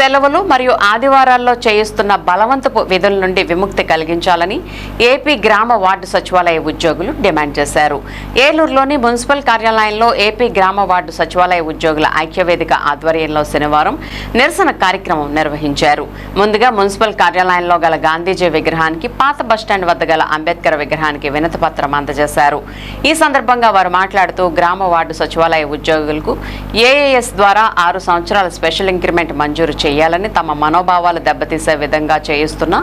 సెలవులు మరియు ఆదివారాల్లో చేయిస్తున్న బలవంతపు విధుల నుండి విముక్తి కలిగించాలని ఏపీ గ్రామ వార్డు సచివాలయ ఉద్యోగులు డిమాండ్ చేశారు. ఏలూరులోని మున్సిపల్ కార్యాలయంలో ఏపీ గ్రామ వార్డు సచివాలయ ఉద్యోగుల ఐక్యవేదిక ఆధ్వర్యంలో శనివారం నిరసన కార్యక్రమం నిర్వహించారు. ముందుగా మున్సిపల్ కార్యాలయంలో గల గాంధీజీ విగ్రహానికి పాత బస్టాండ్ వద్ద గల అంబేద్కర్ విగ్రహానికి వినతి పత్రం అందజేశారు. ఈ సందర్భంగా వారు మాట్లాడుతూ గ్రామ వార్డు సచివాలయ ఉద్యోగులకు ఏఏఎస్ ద్వారా ఆరు సంవత్సరాల స్పెషల్ ఇంక్రిమెంట్ మంజూరు చేయాలని తమ మనోభావాలు దెబ్బతీసే విధంగా చేయిస్తున్న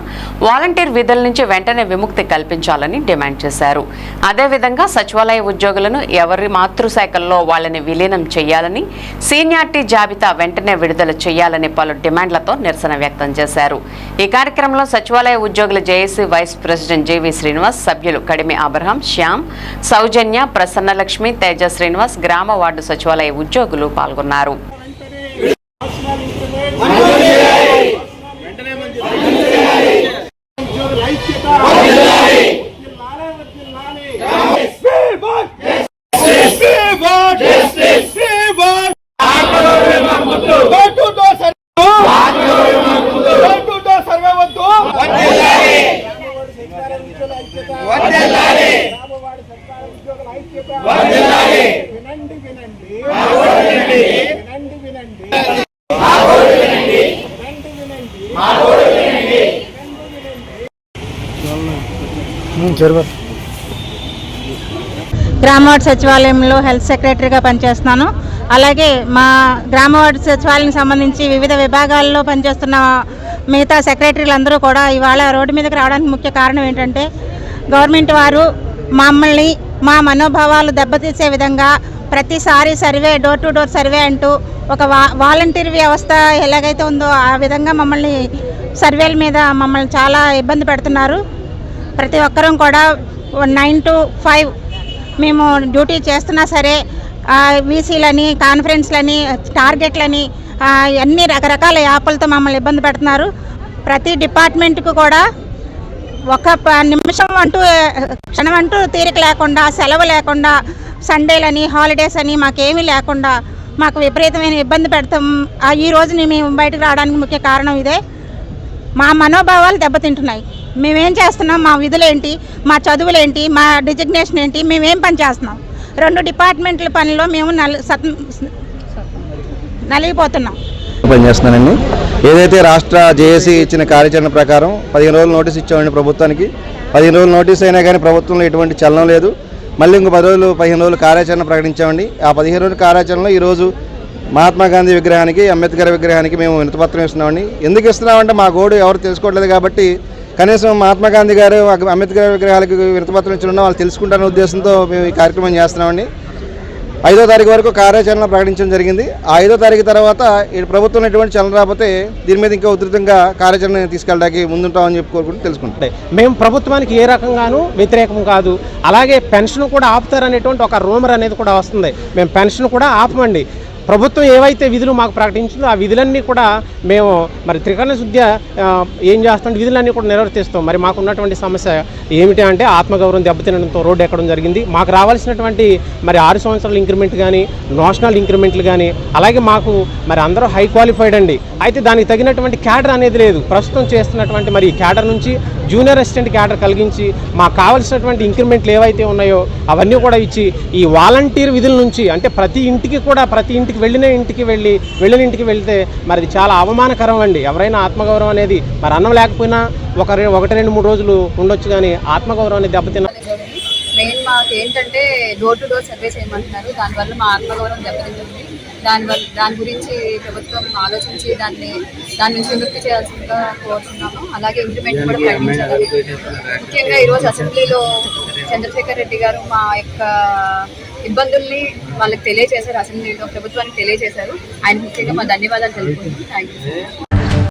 వాలంటీర్ విధుల నుంచి వెంటనే విముక్తి కల్పించాలని డిమాండ్ చేశారు. అదేవిధంగా సచివాలయ ఉద్యోగులను ఎవరి మాతృశాఖల్లో వాళ్ళని విలీనం చేయాలని సీనియార్టీ జాబితా వెంటనే విడుదల చేయాలని పలు డిమాండ్లతో నిరసన వ్యక్తం చేశారు. ఈ కార్యక్రమంలో సచివాలయ ఉద్యోగుల JAC vice president JV Srinivas సభ్యులు కడిమి అబ్రహం శ్యామ్ సౌజన్య ప్రసన్నలక్ష్మి తేజ శ్రీనివాస్ గ్రామ వార్డు సచివాలయ ఉద్యోగులు పాల్గొన్నారు. వినండి వినండి వినండి వినండి వినండి సచివాలయంలో హెల్త్ సెక్రటరీగా పనిచేస్తున్నాను. అలాగే మా గ్రామవార్డు సచివాలయం సంబంధించి వివిధ విభాగాల్లో పనిచేస్తున్న మిగతా సెక్రటరీలు అందరూ కూడా ఇవాళ రోడ్డు మీదకి రావడానికి ముఖ్య కారణం ఏంటంటే గవర్నమెంట్ వారు మమ్మల్ని మా మనోభావాలు దెబ్బతీసే విధంగా ప్రతిసారి survey door to door survey అంటూ ఒక వా వాలంటీర్ వ్యవస్థ ఎలాగైతే ఉందో ఆ విధంగా మమ్మల్ని సర్వేల మీద మమ్మల్ని చాలా ఇబ్బంది పెడుతున్నారు. ప్రతి ఒక్కరం కూడా నైన్ టు ఫైవ్ మేము డ్యూటీ చేస్తున్నా సరే వీసీలని కాన్ఫరెన్స్లని టార్గెట్లని అన్ని రకరకాల యాప్లతో మమ్మల్ని ఇబ్బంది పెడుతున్నారు. ప్రతి డిపార్ట్మెంట్కు కూడా ఒక నిమిషం అంటూ క్షణం అంటూ తీరిక లేకుండా సెలవు లేకుండా సండేలని హాలిడేస్ అని మాకేమీ లేకుండా మాకు విపరీతమైన ఇబ్బంది పెడతాం. ఈ రోజుని మేము బయటకు రావడానికి ముఖ్య కారణం ఇదే. మా మనోభావాలు దెబ్బతింటున్నాయి. మేమేం చేస్తున్నాం? మా విధులేంటి? మా చదువులేంటి? మా డిజిగ్నేషన్ ఏంటి? మేమేం పని చేస్తున్నాం? రెండు డిపార్ట్మెంట్ల పనిలో మేము నలి సత్ నలిగిపోతున్నాం. పనిచేస్తున్నానండి. ఏదైతే రాష్ట్ర జేఏసీ ఇచ్చిన కార్యాచరణ ప్రకారం పదిహేను రోజులు నోటీస్ ఇచ్చామండి ప్రభుత్వానికి. పదిహేను రోజులు నోటీస్ అయినా కానీ ప్రభుత్వంలో ఎటువంటి చలనం లేదు. మళ్ళీ ఇంకో పది రోజులు పదిహేను రోజులు కార్యాచరణ ప్రకటించామండి. ఆ పదిహేను రోజుల కార్యాచరణలో ఈరోజు మహాత్మా గాంధీ విగ్రహానికి అంబేద్కర్ విగ్రహానికి మేము వినతిపత్రం ఇస్తున్నామండి. ఎందుకు ఇస్తున్నామంటే మా గోడు ఎవరు తెలుసుకోవట్లేదు కాబట్టి కనీసం మహాత్మా గాంధీ గారు అంబేద్కర్ విగ్రహాలకు వినతిపత్రం ఇచ్చిన వాళ్ళు తెలుసుకుంటారనే ఉద్దేశంతో మేము ఈ కార్యక్రమం చేస్తున్నామండి. ఐదో తారీఖు వరకు కార్యాచరణ ప్రకటించడం జరిగింది. ఆ ఐదో తారీఖు తర్వాత ఈ ప్రభుత్వం ఎటువంటి చలన రాకపోతే దీని మీద ఇంకా ఉధృతంగా కార్యాచరణ తీసుకెళ్ళడానికి ముందుంటామని చెప్పి కోరుకుంటూ తెలుసుకుంటాం. మేము ప్రభుత్వానికి ఏ రకంగానూ వ్యతిరేకం కాదు. అలాగే పెన్షన్ కూడా ఆపుతారనేటువంటి ఒక రూమర్ అనేది కూడా వస్తుంది. మేము పెన్షన్ కూడా ఆపమండి. ప్రభుత్వం ఏవైతే విధులు మాకు ప్రకటించిందో ఆ విధులన్నీ కూడా మేము మరి త్రికరణ శుద్ధి ఏం చేస్తాం విధులన్నీ కూడా నిర్వర్తిస్తాం మరి మాకు ఉన్నటువంటి సమస్య ఏమిటి అంటే ఆత్మగౌరవం దెబ్బతినడంతో రోడ్డు ఎక్కడం జరిగింది. మాకు రావాల్సినటువంటి మరి ఆరు సంవత్సరాల ఇంక్రిమెంట్ కానీ నోషనల్ ఇంక్రిమెంట్లు కానీ అలాగే మాకు మరి అందరూ హై క్వాలిఫైడ్ అండి. అయితే దానికి తగినటువంటి క్యాడర్ అనేది లేదు. ప్రస్తుతం చేస్తున్నటువంటి మరి క్యాడర్ నుంచి జూనియర్ అసిస్టెంట్ క్యాడర్ కలిగించి మాకు కావాల్సినటువంటి ఇంక్రిమెంట్లు ఏవైతే ఉన్నాయో అవన్నీ కూడా ఇచ్చి ఈ వాలంటీర్ విధుల నుంచి అంటే ప్రతి ఇంటికి కూడా ప్రతి ఇంటికి వెళ్ళిన ఇంటికి వెళ్ళి వెళ్ళిన ఇంటికి వెళ్తే మరి ఇది చాలా అవమానకరం అండి. ఎవరైనా ఆత్మగౌరవం అనేది మరి అన్నం లేకపోయినా ఒక ఒకటి రెండు మూడు రోజులు ఉండొచ్చు కానీ ఆత్మగౌరవం అనేది దెబ్బతిన్న మెయిన్ మాకు ఏంటంటే డోర్ టు డోర్ సర్వే చేయమంటున్నారు. దానివల్ల మా ఆత్మగౌరవం దెబ్బతింటుంది. దానివల్ల దాని గురించి ప్రభుత్వం ఆలోచించి దాన్ని దాని నుంచి విముక్తి చేయాల్సిందిగా కోరుతున్నాము. అలాగే ఇంప్లిమెంట్ కూడా ప్రకటించాలి ముఖ్యంగా ఈరోజు అసెంబ్లీలో చంద్రశేఖర్ రెడ్డి గారు మా యొక్క ఇబ్బందుల్ని వాళ్ళకి తెలియజేశారు అసెంబ్లీలో ప్రభుత్వానికి తెలియజేశారు ఆయన ముఖ్యంగా మా ధన్యవాదాలు తెలుపుకుంటున్నాం థ్యాంక్ యూ